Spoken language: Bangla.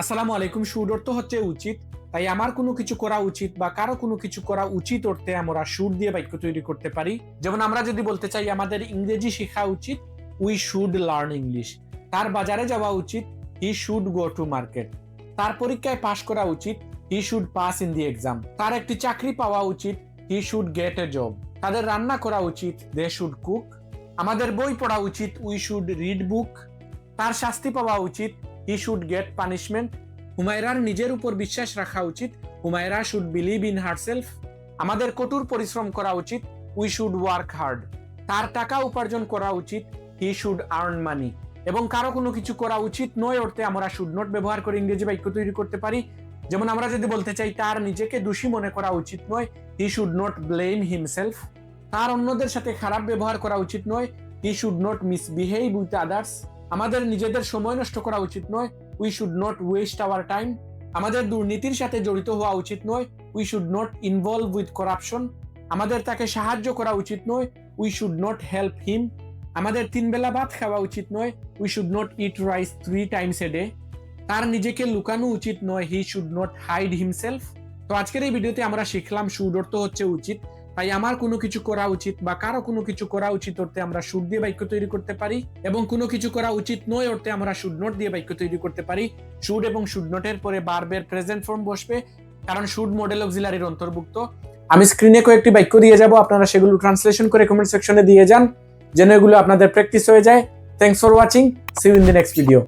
আসসালামু আলাইকুম সুদ অর্থ হচ্ছে উচিত। তাই আমার কোনো কিছু করা উচিত বা কারও কোনো কিছু করা উচিত অর্থে আমরা সুর দিয়ে বাক্য তৈরি করতে পারি। যেমন আমরা যদি বলতে চাই, আমাদের ইংরেজি শেখা উচিত উই শুড লার্ন ইংলিশ তার বাজারে যাওয়া উচিত he should go to market তার পরীক্ষায় পাশ করা উচিত he should pass in the exam তার একটি চাকরি পাওয়া উচিত he should get a job তাদের রান্না করা উচিত দে শুড কুক আমাদের বই পড়া উচিত উই শুড রিড বুক তার শাস্তি পাওয়া উচিত হি শুড গেট পানিশমেন্ট হুমায়রার নিজের উপর বিশ্বাস রাখা উচিত। Humaira should believe in herself আমাদের কঠোর পরিশ্রম করা উচিত। উই শুড ওয়ার্ক হার্ড তার টাকা উপার্জন করা উচিত। হি শুড আর্ন মানি এবং কারও কোনো কিছু করা উচিত নয় অর্থে আমরা শুড নট ব্যবহার করে ইংরেজি বাক্য তৈরি করতে পারি। যেমন আমরা যদি বলতে চাই, তার নিজেকে দোষী মনে করা উচিত নয়। He should not blame himself তার অন্যদের সাথে খারাপ ব্যবহার করা উচিত নয়। He should not misbehave with others আমাদের নিজেদের সময় নষ্ট করা উচিত নয়। We should not waste our time আমাদের দুর্নীতির সাথে জড়িত হওয়া উচিত নয়। We should not involve with corruption আমাদের তাকে সাহায্য করা উচিত নয়। We should not help him আমাদের তিন বেলা ভাত খাওয়া উচিত নয়। We should not eat rice three times a day তার নিজেকে লুকানো উচিত নয়। He should not hide himself তো আজকের এই ভিডিওতে আমরা শিখলাম সুদ অর্থ হচ্ছে উচিত। তাই আমার কোনো কিছু করা উচিত বা কারও কোনো কিছু করা উচিত অর্থে আমরা সুদ দিয়ে বাক্য তৈরি করতে পারি এবং কোনো কিছু করা উচিত নয় অর্থে আমরা শুড নোট দিয়ে বাক্য তৈরি করতে পারি। শুড এবং শুড নোটের পরে বারবের প্রেজেন্ট ফর্ম বসবে, কারণ শুড মডেল অক্সিলারির অন্তর্ভুক্ত। আমি স্ক্রিনে কয়েকটি বাক্য দিয়ে যাব, আপনারা সেগুলো ট্রান্সলেশন করে কমেন্ট সেকশনে দিয়ে যান, যেন এগুলো আপনাদের প্র্যাকটিস হয়ে যায়। Thanks for watching see in the next video